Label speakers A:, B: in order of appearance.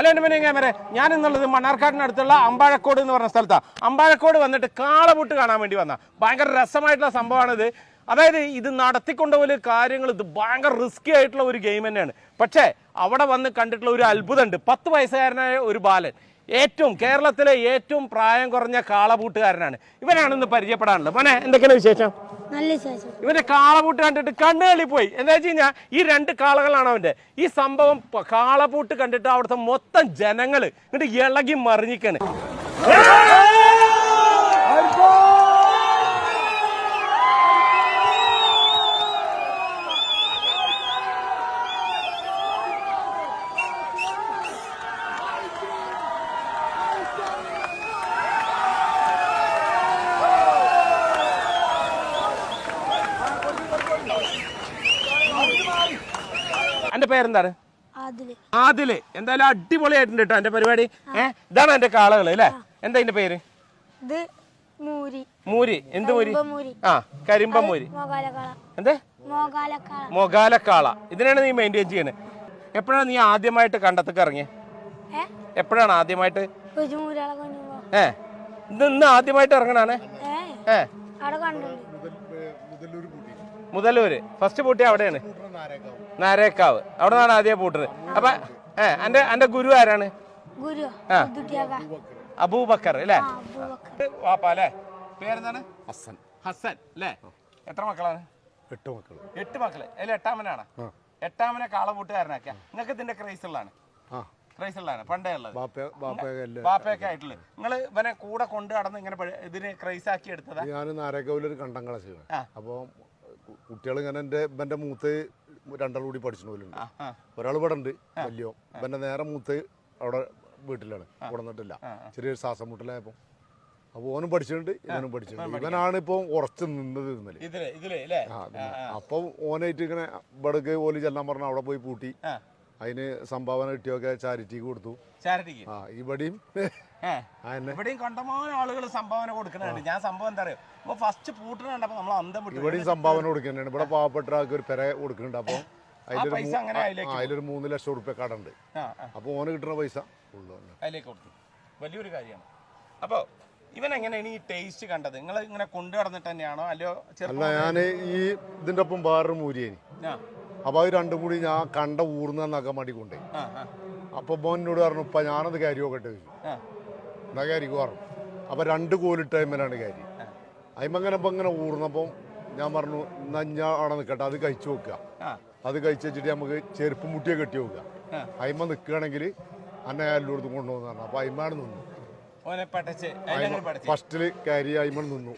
A: അല്ല എന്റെ പിന്നെ ക്യാമറ ഞാൻ എന്നുള്ളത് മണ്ണാർക്കാടിനടുത്തുള്ള അമ്പാഴക്കോട് എന്ന് പറഞ്ഞ സ്ഥലത്താണ് അമ്പാഴക്കോട് വന്നിട്ട് കാളപൂട്ട് കാണാൻ വേണ്ടി വന്ന. ഭയങ്കര രസമായിട്ടുള്ള സംഭവമാണിത്. അതായത് ഇത് നടത്തിക്കൊണ്ടുപോയ കാര്യങ്ങൾ ഇത് ഭയങ്കര റിസ്കി ആയിട്ടുള്ള ഒരു ഗെയിം തന്നെയാണ്. പക്ഷേ അവിടെ വന്ന് കണ്ടിട്ടുള്ള ഒരു അത്ഭുതമുണ്ട്. പത്ത് വയസ്സുകാരനായ ഒരു ബാലൻ. ഏറ്റവും കേരളത്തിലെ ഏറ്റവും പ്രായം കുറഞ്ഞ കാളപൂട്ടുകാരനാണ്. ഇവനാണ് ഇന്ന് പരിചയപ്പെടാനുള്ളത്. മോനെ എന്തൊക്കെയാണ് വിശേഷം? ഇവന്റെ കാളപൂട്ട് കണ്ടിട്ട് കണ്ണുകളി പോയി. എന്താ വെച്ച് കഴിഞ്ഞാൽ ഈ രണ്ട് കാളകളാണ് അവന്റെ. ഈ സംഭവം കാളപൂട്ട് കണ്ടിട്ട് അവിടുത്തെ മൊത്തം ജനങ്ങൾ ഇങ്ങോട്ട് ഇളകി മറിഞ്ഞിക്കാണ് എന്റെ പേരെന്താണ്? ആദിൽ. എന്തായാലും അടിപൊളിയായിട്ടുണ്ട് കേട്ടോ എന്റെ പരിപാടി. ഏഹ് ഇതാണ് എന്റെ കാളകൾ അല്ലേ? എന്താ ഇതിന്റെ പേര്?
B: ഇത് മൂരി.
A: മൂരി. എന്ത് മൂരി?
B: മൂരി
A: ആ കരിമ്പ മൂരി
B: മോകാലക്കാള.
A: എന്തേ? മൊഗാലക്കാള ഇതിനാണ് നീ മെയിന്റെയിൻ ചെയ്യണേ എപ്പോഴാണ് നീ ആദ്യമായിട്ട് കണ്ടത്തൊക്കെ ഇറങ്ങിയ? എപ്പോഴാണ് ആദ്യമായിട്ട്? ഏ ഇത് ഇന്ന് ആദ്യമായിട്ട് ഇറങ്ങണേ
B: ഏ.
A: മുതലൂര്. ഫസ്റ്റ് പൂട്ടി അവിടെയാണ്. നാരേക്കാവ്. അവിടെ നിന്നാണ് ആദ്യം പൂട്ടുന്നത്. അപ്പൊ ഏ എന്റെ എന്റെ ഗുരു ആരാണ്? ആ. അബൂബക്കർ. അല്ലേ? വാപ്പ അല്ലേ? പേരെന്താണ്? ഹസൻ. ഹസൻ അല്ലേ? എത്ര മക്കളാണ്?
C: എട്ട് മക്കൾ
A: എട്ട് മക്കൾ. അതിൽ എട്ടാമനാണ്? എട്ടാമനെ കാളപൂട്ടുകാരനാക്കിയ നിങ്ങൾക്ക് ഇതിന്റെ ക്രൈസ് ഉള്ളതാണ്. ക്രൈസ് ഉള്ളതാണ് പണ്ടേ ഉള്ളത്. ബാപ്പയൊക്കെ ആയിട്ടുള്ളത്. നിങ്ങൾ ഇവനെ കൂടെ കൊണ്ട് നടന്ന് ഇങ്ങനെ ഇതിന് ക്രൈസ് ആക്കി എടുത്തതാ?
C: ഞാൻ നാരകവിലൊരു കണ്ടം കളച്ചാണ്
A: ആ.
C: കുട്ടികൾ ഇങ്ങനെ എന്റെ ഇവന്റെ മൂത്ത് രണ്ടാൾ കൂടി പഠിച്ചു പോലുണ്ട്.
A: ആ, ആ.
C: ഒരാൾ ഇവിടെ ഉണ്ട് വലിയോ. ഇവന്റെ നേരെ മൂത്ത് അവിടെ വീട്ടിലാണ് കൊടുന്നിട്ടില്ല ചെറിയൊരു ശ്വാസം മുട്ടലായപ്പോൾ. അപ്പോൾ ഓനും പഠിച്ചിട്ടുണ്ട് ഇവനും പഠിച്ചിട്ടുണ്ട്. ഇവനാണ് ഇപ്പോൾ ഉറച്ചു നിന്നത് ഇന്നലെ. അപ്പോൾ ഓനായിട്ട് ഇങ്ങനെ ഇവിടേക്ക് ഓൽ ചെല്ലാൻ പറഞ്ഞു അവിടെ പോയി പൂട്ടി. അതിന് സംഭാവന കിട്ടിയൊക്കെ ചാരിറ്റിക്ക് കൊടുത്തു. ആ ഇവിടെയും
A: ഇവിടെയും കണ്ടമാനം ആളുകൾ സംഭാവന കൊടുക്കുന്നുണ്ട് ഞാൻ സംഭവം എന്താ അറിയോ? അപ്പൊ ഫസ്റ്റ് പൂട്ടിന് കണ്ടപ്പോ നമ്മൾ അന്തം വിട്ടു.
C: ഇവിടെയും സംഭാവന കൊടുക്കുന്നുണ്ട്. ഇവിടെ പാവപ്പെട്ട ഒരു പെര കൊടുക്കുന്നുണ്ട്. അപ്പോൾ അതിലൊരു മൂന്ന് ലക്ഷം റുപ്യ കടണ്ട്. അപ്പോൾ ഓന് കിട്ടുന്ന പൈസ
A: അതിലേക്ക് കൊടുത്തു. വലിയൊരു കാര്യമാണ്. അപ്പോൾ ഇവൻ എങ്ങനെയാണ് ഈ ടേസ്റ്റ് കണ്ടത്? നിങ്ങൾ ഇങ്ങനെ കൊണ്ടു നടന്നിട്ട് തന്നെയാണോ? അല്ലയോ
C: അല്ല ഞാൻ ഈ ഇതിന്റെ ഒപ്പം വേറൊരു മൂരിയേനി. അപ്പൊ അത് രണ്ടും കൂടി ഞാൻ കണ്ട ഊർന്ന നക്കാൻ വേണ്ടി
A: ആ
C: അപ്പോൾ മോനോട് പറഞ്ഞു ഇപ്പൊ ഞാനത് കാരി നോക്കട്ടെ ചോദിച്ചു എന്നാ കാരിക്ക് പറഞ്ഞു അപ്പോൾ രണ്ട് കോലിട്ട ടൈമിലാണ് കാരി അതിമങ്ങനെ ഇപ്പം ഇങ്ങനെ ഊർന്നപ്പം ഞാൻ പറഞ്ഞു നഞ്ഞ അവിടെ നിൽക്കട്ടെ അത് കഴിച്ചു
A: വെക്കുക
C: അത് കഴിച്ചു വെച്ചിട്ട് നമുക്ക് ചെരുപ്പ് മുട്ടിയെ കെട്ടി
A: വെക്കുക.
C: അയ്മ നിൽക്കുകയാണെങ്കിൽ അന്നെ എല്ലായിടത്തും കൊണ്ടുപോകുന്ന പറഞ്ഞു. അപ്പോൾ അയിമാണ് നിന്നു
A: ഫസ്റ്റിൽ കാര്യ അതിലങ്ങനെ
C: കയറി അയിമ നിന്നു